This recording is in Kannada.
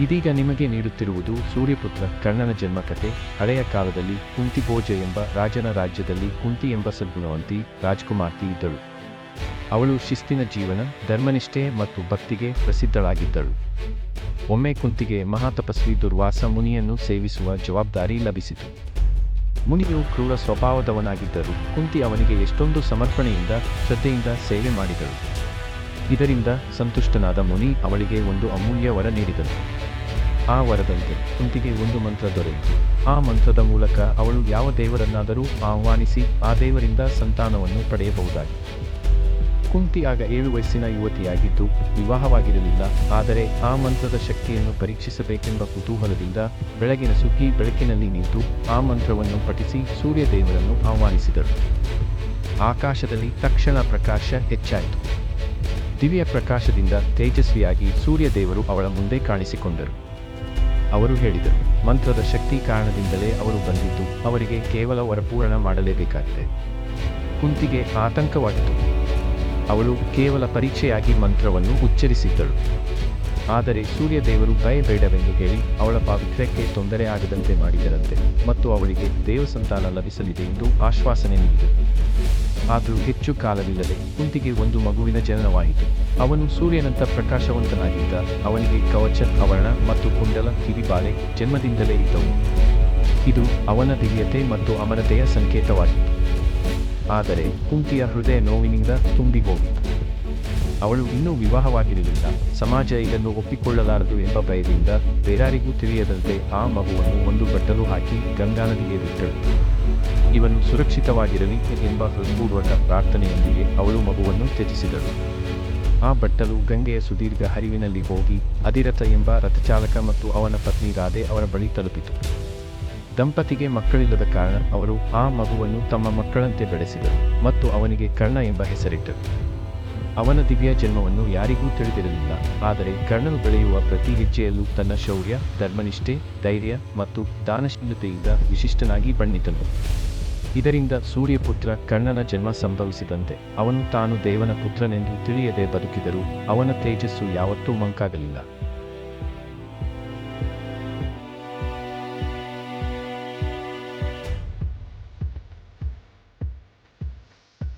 ಇದೀಗ ನಿಮಗೆ ನೀಡುತ್ತಿರುವುದು ಸೂರ್ಯಪುತ್ರ ಕರ್ಣನ ಜನ್ಮಕಥೆ. ಹಳೆಯ ಕಾಲದಲ್ಲಿ ಕುಂತಿಭೋಜ ಎಂಬ ರಾಜನ ರಾಜ್ಯದಲ್ಲಿ ಕುಂತಿ ಎಂಬ ಸದ್ಗುಣವಂತಿ ರಾಜ್ಕುಮಾರ್ತಿ ಇದ್ದಳು ಅವಳು ಶಿಸ್ತಿನ ಜೀವನ, ಧರ್ಮನಿಷ್ಠೆ ಮತ್ತು ಭಕ್ತಿಗೆ ಪ್ರಸಿದ್ಧಳಾಗಿದ್ದಳು. ಒಮ್ಮೆ ಕುಂತಿಗೆ ಮಹಾತಪಸ್ವಿ ದುರ್ವಾಸ ಮುನಿಯನ್ನು ಸೇವಿಸುವ ಜವಾಬ್ದಾರಿ ಲಭಿಸಿತು. ಮುನಿಯು ಕ್ರೂರ ಸ್ವಭಾವದವನಾಗಿದ್ದರು ಕುಂತಿ ಅವನಿಗೆ ಎಷ್ಟೊಂದು ಸಮರ್ಪಣೆಯಿಂದ, ಶ್ರದ್ಧೆಯಿಂದ ಸೇವೆ ಮಾಡಿದಳು. ಇದರಿಂದ ಸಂತುಷ್ಟನಾದ ಮುನಿ ಅವಳಿಗೆ ಒಂದು ಅಮೂಲ್ಯ ವರ ನೀಡಿದನು. ಆ ವರದಂತೆ ಕುಂತಿಗೆ ಒಂದು ಮಂತ್ರ ದೊರೆಯಿತು. ಆ ಮಂತ್ರದ ಮೂಲಕ ಅವಳು ಯಾವ ದೇವರನ್ನಾದರೂ ಆಹ್ವಾನಿಸಿ ಆ ದೇವರಿಂದ ಸಂತಾನವನ್ನು ಪಡೆಯಬಹುದಾಗಿ. ಕುಂತಿ ಆಗ ಏಳು ವಯಸ್ಸಿನ ಯುವತಿಯಾಗಿದ್ದು ವಿವಾಹವಾಗಿರಲಿಲ್ಲ. ಆದರೆ ಆ ಮಂತ್ರದ ಶಕ್ತಿಯನ್ನು ಪರೀಕ್ಷಿಸಬೇಕೆಂಬ ಕುತೂಹಲದಿಂದ ಬೆಳಗಿನ ಸುಗ್ಗಿ ಬೆಳಕಿನಲ್ಲಿ ನಿಂತು ಆ ಮಂತ್ರವನ್ನು ಪಠಿಸಿ ಸೂರ್ಯದೇವರನ್ನು ಆಹ್ವಾನಿಸಿದಳು. ಆಕಾಶದಲ್ಲಿ ತಕ್ಷಣ ಪ್ರಕಾಶ ಹೆಚ್ಚಾಯಿತು. ದಿವ್ಯ ಪ್ರಕಾಶದಿಂದ ತೇಜಸ್ವಿಯಾಗಿ ಸೂರ್ಯದೇವರು ಅವಳ ಮುಂದೆ ಕಾಣಿಸಿಕೊಂಡರು. ಅವರು ಹೇಳಿದರು. ಮಂತ್ರದ ಶಕ್ತಿ ಕಾರಣದಿಂದಲೇ ಅವರು ಬಂದಿದ್ದು, ಅವರಿಗೆ ಕೇವಲ ವರಪೂರಣ ಮಾಡಲೇಬೇಕಾಗಿದೆ. ಕುಂತಿಗೆ ಆತಂಕವಾಗಿತ್ತು ಅವಳು ಕೇವಲ ಪರೀಕ್ಷೆಯಾಗಿ ಮಂತ್ರವನ್ನು ಉಚ್ಚರಿಸಿದ್ದಳು. ಆದರೆ ಸೂರ್ಯದೇವರು ಭಯಬೇಡವೆಂದು ಹೇಳಿ ಅವಳ ಪಾವಿತ್ರ್ಯಕ್ಕೆ ತೊಂದರೆ ಆಗದಂತೆ ಮಾಡಿದರಂತೆ ಮತ್ತು ಅವಳಿಗೆ ದೇವಸಂತಾನ ಲಭಿಸಲಿದೆ ಎಂದು ಆಶ್ವಾಸನೆ ನೀಡಿದರು. ಆದರೂ ಹೆಚ್ಚು ಕಾಲವಿಲ್ಲದೆ ಕುಂತಿಗೆ ಒಂದು ಮಗುವಿನ ಜನನವಾಯಿತು. ಅವನು ಸೂರ್ಯನಂತ ಪ್ರಕಾಶವಂತನಾಗಿದ್ದ ಅವನಿಗೆ ಕವಚ ಅವರಣ ಮತ್ತು ಕುಂಡಲ ಕಿವಿಬಾಲೆ ಜನ್ಮದಿಂದಲೇ ಇದ್ದವು. ಇದು ಅವನ ದಿವ್ಯತೆ ಮತ್ತು ಅಮರತೆಯ ಸಂಕೇತವಾಗಿತ್ತು. ಆದರೆ ಕುಂತಿಯ ಹೃದಯ ನೋವಿನಿಂದ ತುಂಬಿ ಹೋಗಿತ್ತು ಅವಳು ಇನ್ನೂ ವಿವಾಹವಾಗಿರಲಿಲ್ಲ. ಸಮಾಜ ಇದನ್ನು ಒಪ್ಪಿಕೊಳ್ಳಲಾರದು ಎಂಬ ಭಯದಿಂದ ಬೇರಾರಿಗೂ ತಿಳಿಯದಂತೆ ಆ ಮಗುವನ್ನು ಒಂದು ಬಟ್ಟಲು ಹಾಕಿ ಗಂಗಾ ನದಿಗೆ ಬಿಟ್ಟಳು. ಇವನು ಸುರಕ್ಷಿತವಾಗಿರಲಿ ಎಂಬ ಹೃತ್ಪೂರ್ವಕ ಪ್ರಾರ್ಥನೆಯೊಂದಿಗೆ ಅವಳು ಮಗುವನ್ನು ತ್ಯಜಿಸಿದಳು. ಆ ಬಟ್ಟಲು ಗಂಗೆಯ ಸುದೀರ್ಘ ಹರಿವಿನಲ್ಲಿ ಹೋಗಿ ಅಧಿರಥ ಎಂಬ ರಥಚಾಲಕ ಮತ್ತು ಅವನ ಪತ್ನಿ ರಾಧೆ ಅವರ ಬಳಿ ತಲುಪಿತು. ದಂಪತಿಗೆ ಮಕ್ಕಳಿಲ್ಲದ ಕಾರಣ ಅವರು ಆ ಮಗುವನ್ನು ತಮ್ಮ ಮಕ್ಕಳಂತೆ ಬೆಳೆಸಿದರು ಮತ್ತು ಅವನಿಗೆ ಕರ್ಣ ಎಂಬ ಹೆಸರಿಟ್ಟರು. ಅವನ ದಿವ್ಯ ಜನ್ಮವನ್ನು ಯಾರಿಗೂ ತಿಳಿದಿರಲಿಲ್ಲ, ಆದರೆ ಕರ್ಣನು ಬೆಳೆಯುವ ಪ್ರತಿ ಹೆಜ್ಜೆಯಲ್ಲೂ ತನ್ನ ಶೌರ್ಯ, ಧರ್ಮನಿಷ್ಠೆ, ಧೈರ್ಯ ಮತ್ತು ದಾನಶೀಲತೆಯಿಂದ ವಿಶಿಷ್ಟನಾಗಿ ಬಣ್ಣಿತನು. ಇದರಿಂದ ಸೂರ್ಯಪುತ್ರ ಕಣ್ಣನ ಜನ್ಮ ಸಂಭವಿಸಿದಂತೆ ಅವನು ತಾನು ದೇವನ ಪುತ್ರನೆಂದು ತಿಳಿಯದೆ ಬದುಕಿದರೂ ಅವನ ತೇಜಸ್ಸು ಯಾವತ್ತೂ ಮಂಕಾಗಲಿಲ್ಲ.